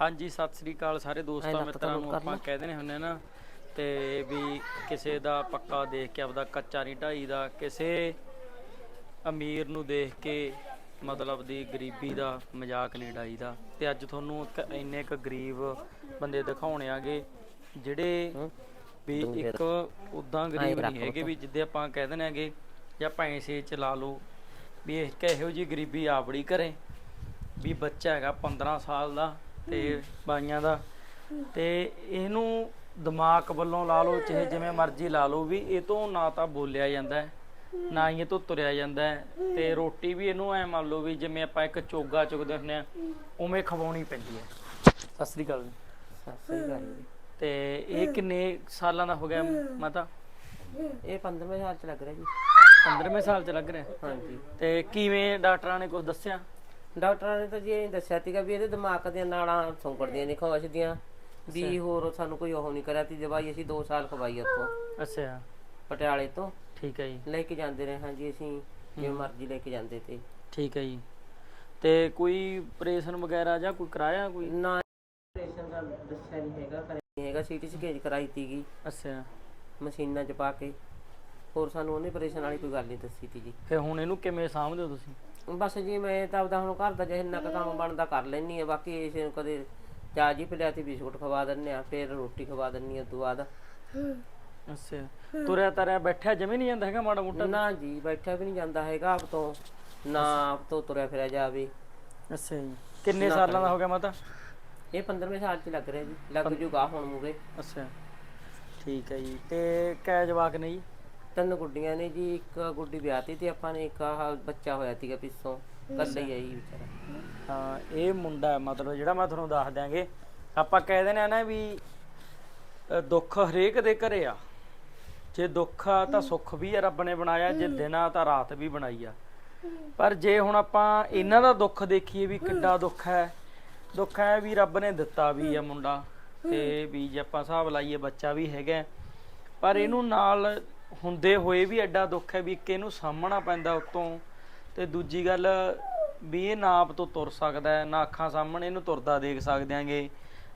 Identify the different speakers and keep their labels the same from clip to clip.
Speaker 1: ਹਾਂਜੀ ਸਤਿ ਸ੍ਰੀ ਅਕਾਲ ਸਾਰੇ ਦੋਸਤਾਂ ਮਿੱਤਰਾਂ ਨੂੰ
Speaker 2: ਕਰ
Speaker 1: ਆਪਾਂ। ਕਹਿ ਦਿੰਦੇ ਹੁੰਦੇ ਨਾ ਤੇ ਵੀ ਕਿਸੇ ਦਾ ਪੱਕਾ ਦੇਖ ਕੇ ਆਪਦਾ ਕੱਚਾ ਨਹੀਂ ਢਾਈ ਦਾ ਕਿਸੇ ਅਮੀਰ ਨੂੰ ਦੇਖ ਕੇ ਮਤਲਬ ਦੀ ਗਰੀਬੀ ਦਾ ਮਜ਼ਾਕ ਨਹੀਂ ਡਾਈਦਾ ਤੇ ਅੱਜ ਤੁਹਾਨੂੰ ਇੱਕ ਇੰਨੇ ਇੱਕ ਗਰੀਬ ਬੰਦੇ ਦਿਖਾਉਣੇ ਆਗੇ ਜਿਹੜੇ ਵੀ ਇੱਕ ਉਦਾਂ ਗਰੀਬ ਨਹੀਂ ਹੈਗੇ ਵੀ ਜਿੱਦੇ ਆਪਾਂ ਕਹਿ ਦਿੰਦੇ ਆਗੇ ਜਾਂ ਪੈਸੇ ਚ ਲਾ ਲਓ ਵੀ ਇਹੋ ਜੀ ਗਰੀਬੀ ਆਪੜੀ ਘਰੇ ਵੀ ਬੱਚਾ ਹੈਗਾ 15 ਸਾਲ ਦਾ ਤੇ ਬਾਈਆਂ ਦਾ। ਤੇ ਇਹਨੂੰ ਦਿਮਾਗ ਵੱਲੋਂ ਲਾ ਲਓ ਚਾਹੇ ਜਿਵੇਂ ਮਰਜ਼ੀ ਲਾ ਲਓ ਵੀ ਇਹ ਤੋਂ ਨਾ ਤਾਂ ਬੋਲਿਆ ਜਾਂਦਾ ਹੈ, ਨਾ ਹੀ ਇਹ ਤੋਂ ਤੁਰਿਆ ਜਾਂਦਾ ਹੈ, ਤੇ ਰੋਟੀ ਵੀ ਇਹਨੂੰ ਐ ਮੰਨ ਲਓ ਵੀ ਜਿਵੇਂ ਆਪਾਂ ਇੱਕ ਚੋਗਾ ਚੁਗਦੇ ਹੁੰਦੇ ਆ ਉਵੇਂ ਖਵਾਉਣੀ ਪੈਂਦੀ ਹੈ। ਸਤਿ ਸ੍ਰੀ ਅਕਾਲ ਜੀ।
Speaker 2: ਸਤਿ ਸ੍ਰੀ ਅਕਾਲ ਜੀ।
Speaker 1: ਤੇ ਇਹ ਕਿੰਨੇ ਸਾਲਾਂ ਦਾ ਹੋ ਗਿਆ ਮਾਤਾ?
Speaker 2: ਇਹ 15ਵੇਂ ਸਾਲ ਚ ਲੱਗ ਰਿਹਾ ਜੀ।
Speaker 1: 15ਵੇਂ ਸਾਲ ਚ ਲੱਗ ਰਿਹਾ।
Speaker 2: ਹਾਂਜੀ।
Speaker 1: ਤੇ ਕਿਵੇਂ ਡਾਕਟਰਾਂ ਨੇ ਕੁਝ ਦੱਸਿਆ?
Speaker 2: ਡਾਕਟਰਾਂ ਨੇ ਤਾਂ ਜੀ ਇਹ ਦੱਸਿਆ ਸੀਗਾ ਵੀ ਇਹਦੇ ਦਿਮਾਗ ਦੀਆਂ ਨਾੜਾਂ ਸੁੰਗੜਦੀਆਂ ਨੇ ਖੋਸ਼ ਦੀਆਂ। ਵੀ ਹੋਰ ਸਾਨੂੰ ਕੋਈ ਉਹ ਨਹੀਂ ਕਰਿਆ ਤੀ ਦਵਾਈ ਅਸੀਂ 2 ਸਾਲ ਖਵਾਈ ਉੱਥੋਂ।
Speaker 1: ਅੱਛਾ।
Speaker 2: ਪਟਿਆਲੇ ਤੋਂ।
Speaker 1: ਠੀਕ ਹੈ ਜੀ।
Speaker 2: ਲੈ ਕੇ ਜਾਂਦੇ ਰਹੇ ਹਾਂ ਜੀ ਅਸੀਂ ਜਿਵੇਂ ਮਰਜ਼ੀ ਲੈ ਕੇ ਜਾਂਦੇ ਤੇ।
Speaker 1: ਠੀਕ ਹੈ ਜੀ। ਤੇ ਕੋਈ ਆਪਰੇਸ਼ਨ ਵਗੈਰਾ ਜਾਂ ਕੋਈ ਕਰਾਇਆ ਕੋਈ?
Speaker 2: ਨਾ ਆਪਰੇਸ਼ਨ ਦਾ ਦੱਸਿਆ ਨਹੀਂ ਹੈਗਾ ਕਰਿਆ ਨਹੀਂ ਹੈਗਾ। ਸੀਟੀ ਸਕੇਜ ਕਰਾਈ ਤੀਗੀ
Speaker 1: ਅੱਛਾ।
Speaker 2: ਮਸ਼ੀਨਾਂ 'ਚ ਪਾ ਕੇ। ਹੋਰ ਸਾਨੂੰ ਉਹਨੇ ਆਪਰੇਸ਼ਨ ਵਾਲੀ ਕੋਈ ਗੱਲ ਨਹੀਂ ਦੱਸੀ ਤੀ ਜੀ
Speaker 1: ਫਿਰ ਹੁਣ ਇਹਨੂੰ ਕਿਵੇਂ ਸਾਂਭਦੇ ਹੋ ਤੁਸੀਂ?
Speaker 2: ਬਸ ਜੀ ਮੈਂ ਤਾਂ ਆਪਦਾ ਹੁਣ ਘਰ ਦਾ ਜਿੰਨਾ ਕੁ ਕੰਮ ਬਣਦਾ ਕਰ ਲੈਣੀ ਆ ਬਾਕੀ ਇਸ ਨੂੰ ਕਦੇ ਚਾਹ ਜੀ ਪਿਲਿਆ ਤੇ ਬਿਸਕੁਟ ਖਵਾ ਦਿੰਨੇ ਆ ਫਿਰ ਰੋਟੀ ਖਵਾ ਦਿੰਨੀ ਆ ਤੋਂ ਬਾਅਦ।
Speaker 1: ਅੱਛਾ ਤੁਰਿਆ ਤਰਿਆ ਬੈਠਿਆ ਜਮੇ ਨਹੀਂ ਜਾਂਦਾ ਹੈਗਾ ਮਾੜਾ ਮੋਟਾ?
Speaker 2: ਨਾ ਜੀ ਬੈਠਿਆ ਵੀ ਨਹੀਂ ਜਾਂਦਾ ਹੈਗਾ ਆਪ ਤੋਂ ਨਾ ਆਪ ਤੋਂ ਤੁਰਿਆ ਫਿਰਿਆ ਜਾਵੇ।
Speaker 1: ਅੱਛਾ ਜੀ ਕਿੰਨੇ ਸਾਲਾਂ ਦਾ ਹੋ ਗਿਆ ਮਾਤਾ?
Speaker 2: ਇਹ 15ਵੇਂ ਸਾਲ 'ਚ ਲੱਗ ਰਿਹਾ ਜੀ ਲੱਗ ਜੂਗਾ ਹੁਣ ਮੂਰੇ
Speaker 1: ਅੱਛਾ ਠੀਕ ਹੈ ਜੀ ਤੇ ਕੈ ਜਵਾਕ ਨੇ ਜੀ?
Speaker 2: ਤਿੰਨ ਗੁੱਡੀਆਂ ਨੇ ਜੀ ਇੱਕ ਗੁੱਡੀ ਵਿਆਹਤੀ ਤੇ ਆਪਾਂ ਨੇ ਇੱਕ ਆਹ ਬੱਚਾ ਹੋਇਆ ਸੀਗਾ ਪਿੱਛੋਂ ਕੱਲਾ ਹੀ ਆ ਵਿਚਾਰਾ।
Speaker 1: ਹਾਂ ਇਹ ਮੁੰਡਾ ਹੈ ਮਤਲਬ ਜਿਹੜਾ ਮੈਂ ਤੁਹਾਨੂੰ ਦੱਸ ਦਿਆਂਗੇ। ਆਪਾਂ ਕਹਿ ਦਿੰਦੇ ਆ ਨਾ ਵੀ ਅ, ਦੁੱਖ ਹਰੇਕ ਦੇ ਘਰੇ ਆ। ਜੇ ਦੁੱਖ ਆ ਤਾਂ ਸੁੱਖ ਵੀ ਆ ਰੱਬ ਨੇ ਬਣਾਇਆ ਜੇ ਦਿਨ ਆ ਤਾਂ ਰਾਤ ਵੀ ਬਣਾਈ ਆ। ਪਰ ਜੇ ਹੁਣ ਆਪਾਂ ਇਹਨਾਂ ਦਾ ਦੁੱਖ ਦੇਖੀਏ ਵੀ ਕਿੱਡਾ ਦੁੱਖ ਹੈ ਦੁੱਖ ਹੈ ਵੀ ਰੱਬ ਨੇ ਦਿੱਤਾ ਵੀ ਆ ਮੁੰਡਾ। ਤੇ ਵੀ ਜੇ ਆਪਾਂ ਹਿਸਾਬ ਲਾਈਏ ਬੱਚਾ ਵੀ ਹੈਗਾ ਪਰ ਇਹਨੂੰ ਨਾਲ ਹੁੰਦੇ ਹੋਏ ਵੀ ਐਡਾ ਦੁੱਖ ਹੈ ਵੀ ਇੱਕ ਇਹਨੂੰ ਸਾਹਮਣਾ ਪੈਂਦਾ ਉਤੋਂ ਤੇ ਦੂਜੀ ਗੱਲ ਵੀ ਇਹ ਨਾ ਆਪ ਤੋਂ ਤੁਰ ਸਕਦਾ ਹੈ ਨਾ ਅੱਖਾਂ ਸਾਹਮਣੇ ਇਹਨੂੰ ਤੁਰਦਾ ਦੇਖ ਸਕਦੇ ਆਂਗੇ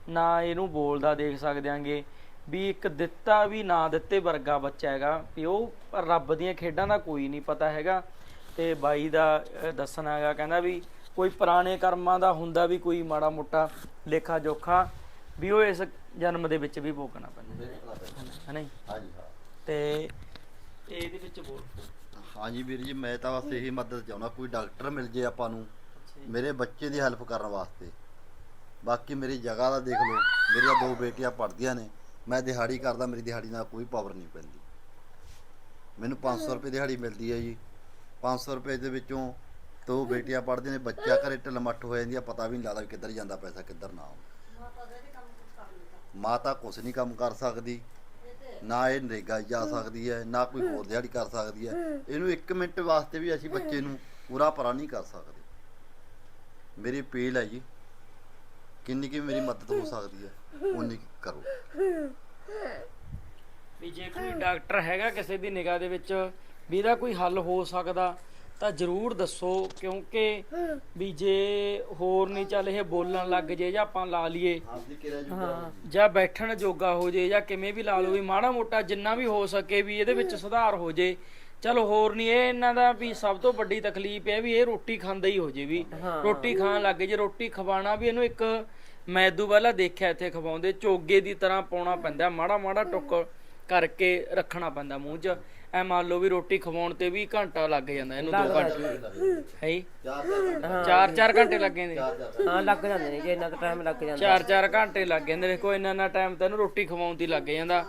Speaker 1: ਨਾ ਇਹਨੂੰ ਬੋਲਦਾ ਦੇਖ ਸਕਦੇ ਆਂਗੇ। ਵੀ ਇੱਕ ਦਿੱਤਾ ਵੀ ਨਾ ਦਿੱਤੇ ਵਰਗਾ ਬੱਚਾ ਹੈਗਾ ਵੀ ਉਹ ਰੱਬ ਦੀਆਂ ਖੇਡਾਂ ਦਾ ਕੋਈ ਨਹੀਂ ਪਤਾ ਹੈਗਾ। ਤੇ ਬਾਈ ਦਾ ਦੱਸਣਾ ਹੈਗਾ ਕਹਿੰਦਾ ਵੀ ਕੋਈ ਪੁਰਾਣੇ ਕਰਮਾਂ ਦਾ ਹੁੰਦਾ ਵੀ ਕੋਈ ਮਾੜਾ ਮੋਟਾ ਲੇਖਾ ਜੋਖਾ ਵੀ ਉਹ ਇਸ ਜਨਮ ਦੇ ਵਿੱਚ ਵੀ ਭੋਗਣਾ ਪੈਂਦਾ। ਹੈ ਨਹੀਂ
Speaker 3: ਹਾਂਜੀ ਹਾਂ।
Speaker 1: ਤੇ ਇਹਦੇ ਵਿੱਚ ਬੋਲ।
Speaker 3: ਹਾਂਜੀ ਵੀਰ ਜੀ ਮੈਂ ਤਾਂ ਬਸ ਇਹੀ ਮਦਦ ਚਾਹੁੰਦਾ ਕੋਈ ਡਾਕਟਰ ਮਿਲ ਜੇ ਆਪਾਂ ਨੂੰ ਮੇਰੇ ਬੱਚੇ ਦੀ ਹੈਲਪ ਕਰਨ ਵਾਸਤੇ। ਬਾਕੀ ਮੇਰੀ ਜਗ੍ਹਾ ਦਾ ਦੇਖ ਲਓ ਮੇਰੀਆਂ ਦੋ ਬੇਟੀਆਂ ਪੜ੍ਹਦੀਆਂ ਨੇ ਮੈਂ ਦਿਹਾੜੀ ਕਰਦਾ ਮੇਰੀ ਦਿਹਾੜੀ ਨਾਲ ਕੋਈ ਪਾਵਰ ਨਹੀਂ ਪੈਂਦੀ। ਮੈਨੂੰ 500 ਰੁਪਏ ਦਿਹਾੜੀ ਮਿਲਦੀ ਹੈ ਜੀ। 500 ਰੁਪਏ ਦੇ ਵਿੱਚੋਂ ਦੋ ਬੇਟੀਆਂ ਪੜ੍ਹਦੀਆਂ ਨੇ ਬੱਚਾ ਘਰੇ ਢਲਮੱਠ ਹੋ ਜਾਂਦੀ ਆ ਪਤਾ ਵੀ ਨਹੀਂ ਲੱਗਦਾ ਕਿੱਧਰ ਜਾਂਦਾ ਪੈਸਾ ਕਿੱਧਰ ਨਾ ਆਉਂਦਾ। ਮਾਤਾ ਕੁਛ ਨਹੀਂ ਕੰਮ ਕਰ ਸਕਦੀ। ਨਾ ਇਹ ਨਰੇਗਾ 'ਚ ਜਾ ਸਕਦੀ ਹੈ ਨਾ ਕੋਈ ਹੋਰ ਦਿਹਾੜੀ ਕਰ ਸਕਦੀ ਹੈ। ਇਹਨੂੰ 1 ਮਿੰਟ ਵਾਸਤੇ ਵੀ ਅਸੀਂ ਬੱਚੇ ਨੂੰ ਪੂਰਾ ਪਰਾ ਨਹੀਂ ਕਰ ਸਕਦੇ। ਮੇਰੀ ਅਪੀਲ ਹੈ ਜੀ ਕਿੰਨੀ ਕੀ ਮੇਰੀ ਮਦਦ ਹੋ ਸਕਦੀ ਹੈ ਉਨੀ ਕੁ ਕਰੋ।
Speaker 1: ਵੀ ਜੇ ਕੋਈ ਡਾਕਟਰ ਹੈਗਾ ਕਿਸੇ ਦੀ ਨਿਗਾਹ ਦੇ ਵਿੱਚ ਵੀ ਇਹਦਾ ਕੋਈ ਹੱਲ ਹੋ ਸਕਦਾ ਤਾਂ ਜਰੂਰ ਦੱਸੋ ਕਿਉਂਕਿ ਵੀ ਜੇ ਹੋਰ ਨਹੀਂ ਚੱਲ ਇਹ ਬੋਲਣ ਲੱਗ ਜੇ ਜਾਂ ਆਪਾਂ ਲਾ ਲਈਏ। ਜਾਂ ਬੈਠਣ ਜੋਗਾ ਹੋ ਜੇ ਜਾਂ ਕਿਵੇਂ ਵੀ ਲਾ ਲਓ ਵੀ ਮਾੜਾ ਮੋਟਾ ਜਿੰਨਾ ਵੀ ਹੋ ਸਕੇ ਵੀ ਇਹਦੇ ਵਿੱਚ ਸੁਧਾਰ ਹੋ ਜੇ। ਚਲੋ ਹੋਰ ਨਹੀਂ ਇਹ ਇਹਨਾਂ ਦਾ ਵੀ ਸਭ ਤੋਂ ਵੱਡੀ ਤਕਲੀਫ ਹੈ ਵੀ ਇਹ ਰੋਟੀ ਖਾਂਦਾ ਹੀ ਹੋ ਜੇ ਵੀ। ਰੋਟੀ ਖਾਣ ਲੱਗ ਜੇ ਰੋਟੀ ਖਵਾਣਾ ਵੀ ਇਹਨੂੰ ਇੱਕ ਮੈਦੂ ਵਾਲਾ ਦੇਖਿਆ ਇੱਥੇ ਖਵਾਉਂਦੇ ਚੋਗੇ ਦੀ ਤਰ੍ਹਾਂ ਪਾਉਣਾ ਪੈਂਦਾ ਮਾੜਾ ਮਾੜਾ ਟੁੱਕ ਕਰਕੇ ਰੱਖਣਾ ਪੈਂਦਾ ਮੂੰਹ 'ਚ। ਐ ਮੰਨ ਲਓ ਵੀ ਰੋਟੀ ਖਵਾਉਣ ਤੇ ਵੀ ਘੰਟਾ ਲੱਗ ਜਾਂਦਾ ਇਹਨੂੰ 2 ਘੰਟੇ। ਹੈ ਜੀ?
Speaker 3: ਚਾਰ ਚਾਰ
Speaker 1: 4-4 ਘੰਟੇ ਲੱਗ ਜਾਂਦੇ।
Speaker 2: ਹਾਂ ਲੱਗ ਜਾਂਦੇ ਨੇ ਜੇ ਇੰਨਾ ਕੁ ਟਾਈਮ ਲੱਗ ਜਾਂਦਾ।
Speaker 1: ਚਾਰ ਚਾਰ ਘੰਟੇ ਲੱਗ ਜਾਂਦੇ ਨੇ। ਕੋਈ ਇੰਨਾ ਨਾ ਟਾਈਮ ਤਾਂ ਇਹਨੂੰ ਰੋਟੀ ਖਵਾਉਣ ਤੇ ਹੀ ਲੱਗ ਜਾਂਦਾ।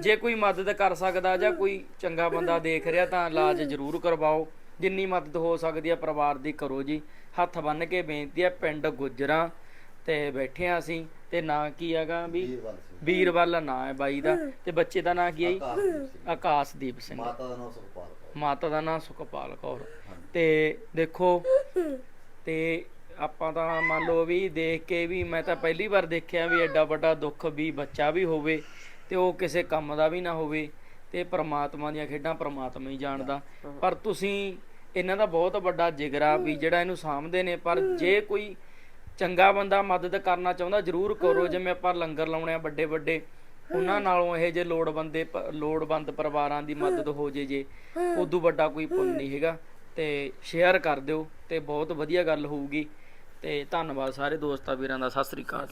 Speaker 1: ਜੇ ਕੋਈ ਮਦਦ ਕਰ ਸਕਦਾ ਜਾਂ ਕੋਈ ਚੰਗਾ ਬੰਦਾ ਦੇਖ ਰਿਹਾ ਤਾਂ ਇਲਾਜ ਜ਼ਰੂਰ ਕਰਵਾਓ। ਜਿੰਨੀ ਮਦਦ ਹੋ ਸਕਦੀ ਹੈ ਪਰਿਵਾਰ ਦੀ ਕਰੋ ਜੀ। ਹੱਥ ਬੰਨ ਕੇ ਬੇਨਤੀ ਹੈ ਪਿੰਡ ਗੁੱਜਰਾਂ ਤੇ ਬੈਠੇ ਆ ਅਸੀਂ। ਤੇ ਨਾਂ ਕੀ ਹੈਗਾ ਵੀ?
Speaker 3: ਵੀਰਵਾਲ ਸਿੰਘ।
Speaker 1: ਵੀਰਵਾਲ ਨਾਂ ਹੈ ਬਾਈ ਦਾ। ਤੇ ਬੱਚੇ ਦਾ ਨਾਂ ਕੀ ਹੈ ਜੀ?
Speaker 3: ਆਕਾਸ਼ਦੀਪ ਸਿੰਘ।
Speaker 1: ਆਕਾਸ਼ਦੀਪ ਸਿੰਘ।
Speaker 3: ਮਾਤਾ ਦਾ ਨਾਮ ਸੁਖਪਾਲ ਕੌਰ।
Speaker 1: ਮਾਤਾ ਦਾ ਨਾਮ ਸੁਖਪਾਲ ਕੌਰ। ਤੇ ਦੇਖੋ ਤੇ ਆਪਾਂ ਤਾਂ ਮੰਨ ਲਓ ਵੀ ਦੇਖ ਕੇ ਵੀ ਮੈਂ ਤਾਂ ਪਹਿਲੀ ਵਾਰ ਦੇਖਿਆ ਵੀ ਐਡਾ ਵੱਡਾ ਦੁੱਖ ਵੀ ਬੱਚਾ ਵੀ ਹੋਵੇ ਤੇ ਉਹ ਕਿਸੇ ਕੰਮ ਦਾ ਵੀ ਨਾ ਹੋਵੇ ਤੇ ਪ੍ਰਮਾਤਮਾ ਦੀਆਂ ਖੇਡਾਂ ਪ੍ਰਮਾਤਮਾ ਹੀ ਜਾਣਦਾ। ਪਰ ਤੁਸੀਂ ਇਹਨਾਂ ਦਾ ਬਹੁਤ ਵੱਡਾ ਜਿਗਰਾ ਵੀ ਜਿਹੜਾ ਇਹਨੂੰ ਸਾਂਭਦੇ ਨੇ ਪਰ ਜੇ ਕੋਈ ਚੰਗਾ ਬੰਦਾ ਮਦਦ ਕਰਨਾ ਚਾਹੁੰਦਾ ਜਰੂਰ ਕਰੋ। ਜਿਵੇਂ ਆਪਾਂ ਲੰਗਰ ਲਾਉਣੇ ਆ ਵੱਡੇ ਵੱਡੇ ਉਹਨਾਂ ਨਾਲੋਂ ਇਹ ਜੇ ਲੋੜਵੰਦੇ ਲੋੜਵੰਦ ਪਰਿਵਾਰਾਂ ਦੀ ਮਦਦ ਹੋ। ਜੇ ਜੇ ਉਦੋਂ ਵੱਡਾ ਕੋਈ ਪੁੰਨ ਨਹੀਂ ਹੈਗਾ। ਤੇ ਸ਼ੇਅਰ ਕਰ ਦਿਓ ਤੇ ਬਹੁਤ ਵਧੀਆ ਗੱਲ ਹੋਊਗੀ। ਤੇ ਧੰਨਵਾਦ ਸਾਰੇ ਦੋਸਤਾਂ ਵੀਰਾਂ ਦਾ। ਸਤਿ ਸ੍ਰੀ ਅਕਾਲ।